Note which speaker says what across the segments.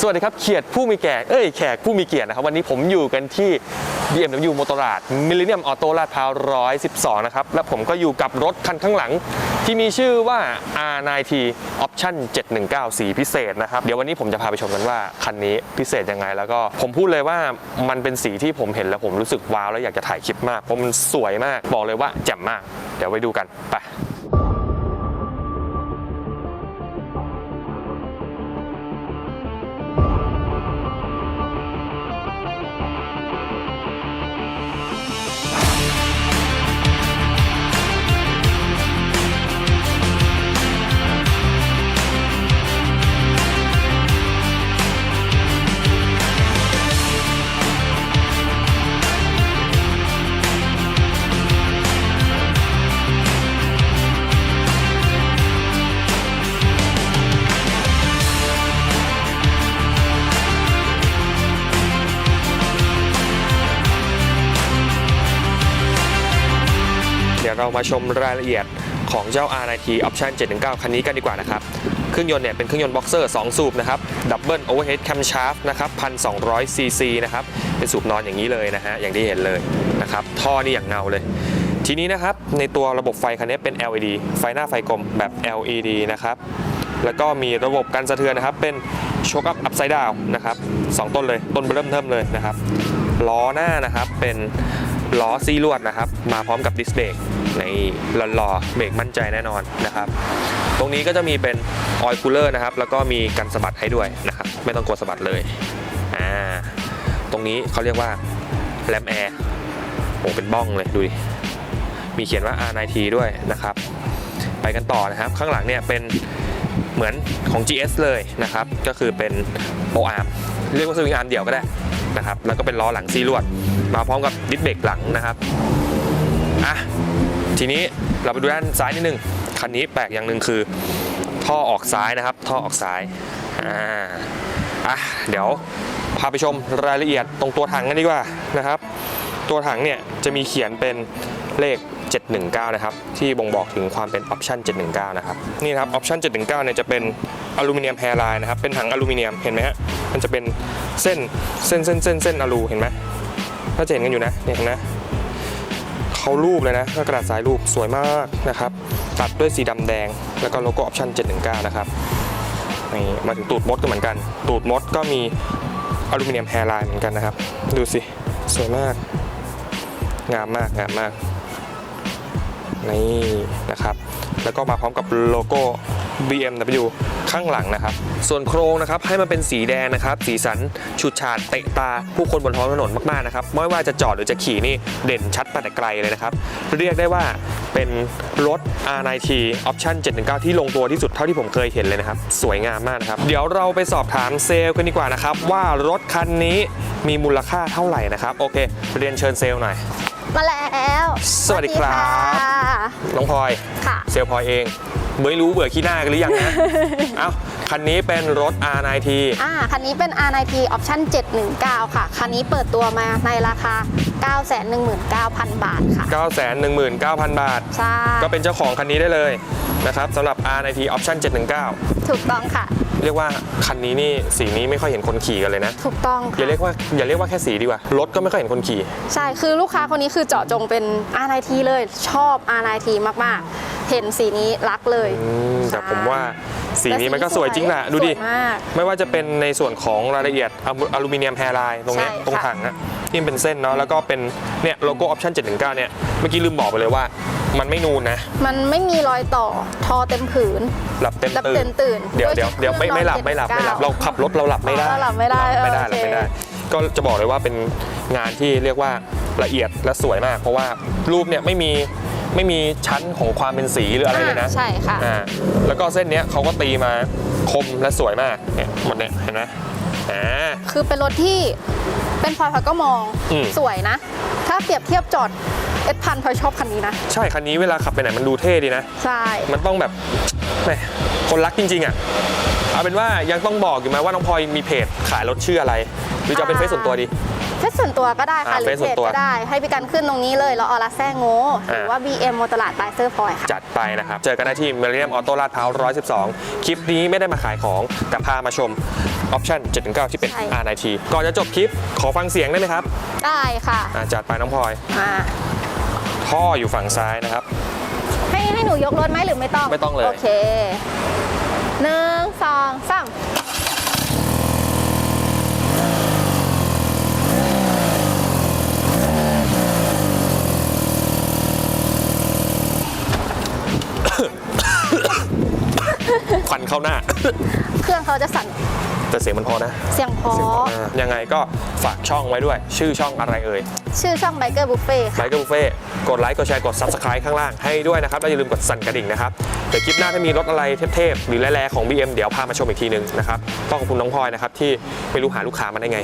Speaker 1: สวัสดีครับเขียดผู้มีแก่เอ้ยแขกผู้มีเกียรตินะครับ วันนี้ผมอยู่กันที่ BMW m o t o r a d Millennium Auto ลาดพร้าว112 นะครับ และผมก็อยู่กับรถคันข้างหลัง ที่มีชื่อว่า R9T Option 719 สีพิเศษนะครับ เดี๋ยววันนี้ผมจะพาไปชมกันว่า คันนี้พิเศษยังไง แล้วก็ผมพูดเลยว่ามันเป็นสีที่ผมเห็นแล้วผมรู้สึกว้าวแล้วอยากจะถ่ายคลิปมากเพราะมันสวยมากบอกเลยว่าแจ่มมาก เดี๋ยวไปดูกันไป เดี๋ยวเรามาชมรายละเอียดของเจ้า R9T Option 719 คันนี้กันดีกว่านะครับ เครื่องยนต์เนี่ยเป็นเครื่องยนต์บ็อกเซอร์2สูบนะครับดับเบิลโอเวอร์เฮดแคมชาร์ฟนะครับ1,200ซีซีนะครับ เป็นสูบนอนอย่างนี้เลยนะฮะ อย่างที่เห็นเลยนะครับ ท่อนี่อย่างเงาเลย ทีนี้นะครับ ในตัวระบบไฟคันนี้เป็น LED ไฟหน้าไฟกลมแบบ LED นะครับ แล้วก็มีระบบกันสะเทือนนะครับ เป็นโชคอัพอัพไซด์ดาวนะครับสองต้นเลย ต้นเริ่มเทิมเลยนะครับ ล้อหน้านะครับเป็น ล้อซีลวดนะครับ มาพร้อมกับดิสเบรกในหล่อๆเบรกมั่นใจแน่นอนนะครับ ตรงนี้ก็จะมีเป็นออยล์คูลเลอร์นะครับ แล้วก็มีกันสะบัดให้ด้วยนะครับ ไม่ต้องกลัวสะบัดเลยอ่าตรงนี้เขาเรียกว่าแรมแอร์โอ้เป็นบ้องเลยดูดิมีเขียนว่า R9T ด้วยนะครับ ไปกันต่อนะครับ ข้างหลังเนี่ยเป็นเหมือนของ GS เลยนะครับ ก็คือเป็นโปอาร์มเรียกว่าสวิงอาร์มเดี่ยวก็ได้นะครับ แล้วก็เป็นล้อหลังซีลวด มาพร้อมกับดิสเบรกหลังนะครับอะทีนี้เราไปดูด้านซ้ายนิดนึงคันนี้แปลกอย่างหนึ่งคือ ท่อออกซ้ายนะครับ ท่อออกซ้ายอ่าอะเดี๋ยวพาไปชมรายละเอียดตรงตัวถังกันดีกว่านะครับ ตัวถังเนี่ยจะมีเขียนเป็นเลข 719 นะครับ ที่บ่งบอกถึงความเป็นออปชัน719 นะครับ นี่ครับออปชัน719 เนี่ยจะเป็นอลูมิเนียมแฮร์ไลน์นะครับ เป็นถังอลูมิเนียม เห็นไหมฮะ มันจะเป็นเส้น เส้น เส้น เส้น เส้นอลู เห็นไหม ถ้าจะเห็นกันอยู่นะเนี่ยเห็นนะเขารูปเลยนะกระดาษสายรูปสวยมากนะครับ ตัดด้วยสีดำแดง แล้วก็โลโก้ออปชัน719 นะครับนี่มาถึงตูดมดก็เหมือนกัน ตูดมดก็มีอลูมิเนียมแฮร์ไลน์เหมือนกันนะครับ ดูสิ สวยมาก งามมากงามมาก นี่นะครับ แล้วก็มาพร้อมกับโลโก้ BMW ข้างหลังนะครับ ส่วนโครงนะครับให้มันเป็นสีแดงนะครับ สีสันฉูดฉาดเตะตาผู้คนบนท้องถนนมากๆนะครับ ไม่ว่าจะจอดหรือจะขี่นี่เด่นชัดมาแต่ไกลเลยนะครับ เรียกได้ว่าเป็นรถ R9T Option 719 ที่ลงตัวที่สุดเท่าที่ผมเคยเห็นเลยนะครับ สวยงามมากนะครับ เดี๋ยวเราไปสอบถามเซลล์กันดีกว่านะครับ ว่ารถคันนี้มีมูลค่าเท่าไหร่นะครับ โอเค เรียนเชิญเซลล์หน่อย
Speaker 2: มาแล้ว
Speaker 1: สวัสดีครับ
Speaker 2: สวัสดีค่ะ
Speaker 1: น้องพลอย
Speaker 2: ค่ะ
Speaker 1: เซลลพลอยเอง ไม่รู้เบื่อขี้หน้ากันหรือยังนะเอ้าคันนี้เป็นรถ R9T
Speaker 2: อ่าคันนี้เป็น R9T Option 719 ค่ะ คันนี้เปิดตัวมาในราคา 919,000 บาทค่ะ
Speaker 1: 919,000 บาท
Speaker 2: ใช่
Speaker 1: ก็เป็นเจ้าของคันนี้ได้เลยนะครับสำหรับ R9T Option 719
Speaker 2: ถูกต้องค่ะ
Speaker 1: เรียกว่าคันนี้นี่สีนี้ไม่ค่อยเห็นคนขี่กันเลยนะ
Speaker 2: ถูกต้อง
Speaker 1: อย่า
Speaker 2: ค่ะ
Speaker 1: เรียกว่าอย่าเรียกว่าแค่สีดีกว่ารถก็ไม่ค่อยเห็นคนขี่
Speaker 2: ใช่คือลูกค้าคนนี้คือเจาะจงเป็น R9T เลยชอบ R9T มากๆ เห็นสีนี้รักเลย
Speaker 1: อืมแต่ผมว่าสีนี้มันก็สวยจริงแหละดูดิ
Speaker 2: สวยมาก
Speaker 1: ไม่ว่าจะเป็นในส่วนของรายละเอียดอลูอลูมิเนียมแฮร์ไลน์ตรงเนี้ย
Speaker 2: ใช่ค่ะ
Speaker 1: ตรงถังอะที่มันเป็นเส้นเนาะแล้วก็เป็นเนี่ยโลโก้ออปชั่น719เนี่ยเมื่อกี้ลืมบอกไปเลยว่า มันไม่นูนนะ
Speaker 2: มันไม่มีรอยต่อทอเต็มผืน
Speaker 1: หลับเต็ม
Speaker 2: หลับ
Speaker 1: ตื่
Speaker 2: เต็
Speaker 1: น
Speaker 2: มตื่น
Speaker 1: เดี๋ยว
Speaker 2: ด้วย
Speaker 1: เดี๋ยวเดี๋ยวไม่
Speaker 2: เครื่อง
Speaker 1: ไม่หลับ
Speaker 2: นอน
Speaker 1: ไม่หลับไม่หลับ
Speaker 2: 719
Speaker 1: เราขับรถเราหลับไม่ได้
Speaker 2: อ๋อหลับไม่ได้
Speaker 1: หลับไม่ได้
Speaker 2: เออ
Speaker 1: หลับไม่ได้
Speaker 2: โอเค
Speaker 1: ก็จะบอกเลยว่าเป็นงานที่เรียกว่าละเอียดและสวยมาก เพราะว่ารูปเนี่ยไม่มี ไม่มีชั้นของความเป็นสีหรืออะไรเลยนะ
Speaker 2: อ่าใช่ค่ะ
Speaker 1: อ่าแล้วก็เส้นเนี้ยเขาก็ตีมาคมและสวยมากเนี่ยหมดเนี่ยเห็นไหมอ่า
Speaker 2: คือเป็นรถที่เป็นพลอยพลอยก็มอง
Speaker 1: อืม
Speaker 2: สวยนะ ถ้าเปรียบเทียบจอดเอสพันพลอยชอบคันนี้นะ
Speaker 1: ใช่คันนี้เวลาขับไปไหนมันดูเท่ดีนะ
Speaker 2: ใช่
Speaker 1: มันต้องแบบแหมคนรักจริง ๆอะเอาเป็นว่ายังต้องบอกอยู่ไหมว่าน้องพลอยมีเพจขายรถชื่ออะไร หรือจะเอาเป็นเฟซส่วนตัวดี
Speaker 2: เฟซส่วน ตัวก็ได้ค่ะ
Speaker 1: อ่า
Speaker 2: หรือ
Speaker 1: เฟซส่
Speaker 2: เพ
Speaker 1: วน
Speaker 2: จ
Speaker 1: ตัว
Speaker 2: ก็ได้ ให้พี่กันขึ้นตรงนี้เลยแล้วออลาแซงโง่หรือว่า BM มอตลาดไบเซอร์พลอยค่ะ
Speaker 1: จัดไปนะครับ เจอกันได้ที่ Millennium Auto ลาดพร้าว112 คลิปนี้ไม่ได้มาขายของ แต่พามาชม Option 719ที่เป็น
Speaker 2: ใช่
Speaker 1: R9T ก่อนจะจบคลิปขอฟังเสียงได้ไหมครับ
Speaker 2: ได้ค่ะ
Speaker 1: อะจัดไปน้องพลอย
Speaker 2: มา
Speaker 1: ท่ออยู่ฝั่งซ้ายนะครับ
Speaker 2: ให้ให้หนูยกรถไหมหรือไม่ต้อง
Speaker 1: ไม่ต้องเลย
Speaker 2: โอเคหนึ่งสองสาม
Speaker 1: ควันเข้าหน้า
Speaker 2: เครื่องเขาจะสั่น
Speaker 1: แต่เสียงมันพอนะ
Speaker 2: เสียงเพอ
Speaker 1: เสียงพอมากยังไงก็ฝากช่องไว้ด้วย ชื่อช่องอะไรเอ่ย
Speaker 2: ชื่อช่อง Biker Buffet
Speaker 1: ไล
Speaker 2: ค่ะ
Speaker 1: ค์กับบุฟเฟ่กดไลค์กดแชร์กด Subscribe ข้างล่างให้ด้วยนะครับ แล้วอย่าลืมกดสั่นกระดิ่งนะครับเดี๋ยวคลิปหน้าถ้ามีรถอะไรเทพๆหรือแร่ๆของ BM เดี๋ยวพามาชมอีกทีหนึงนะครับต้องขอบคุณน้องพลอยนะครับที่ไม่รู้หาลูกค้ามาได้ไง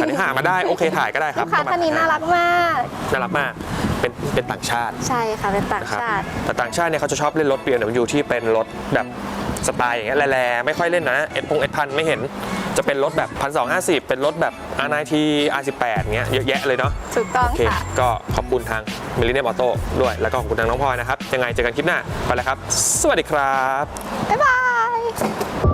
Speaker 1: อันนี้หามาได้โอเคถ่ายก็ได้ครั
Speaker 2: ลู
Speaker 1: บ
Speaker 2: กค้าท่านนี้น่ารักมาก
Speaker 1: น่ารักมากเป็นเป็นต่างชาติ
Speaker 2: ใช่ค่ะเป็นต่าง
Speaker 1: นะครับ
Speaker 2: ชาติ
Speaker 1: แต่ต่างชาติเนี่ยเขาจะชอบเล่นรถ BMW ที่เป็นรถแบบ สไตล์อย่างเงี้ยแร่ๆไม่ค่อยเล่นนะเอ็ดพงเอ็ดพันไม่เห็นจะเป็นรถแบบพันสองห้าสิบเป็นรถแบบ R9T R18 เงี้ยเยอะแยะเลยเนาะ
Speaker 2: ถูกต้อง
Speaker 1: โอเค
Speaker 2: ค่ะ
Speaker 1: ก็ขอบคุณทาง m i l l e n n i u m Auto ด้วย แล้วก็ขอบคุณทางน้องพลอยนะครับ ยังไงเจอกันคลิปหน้า ไปแล้วครับ สวัสดีครับ
Speaker 2: บ๊ายบาย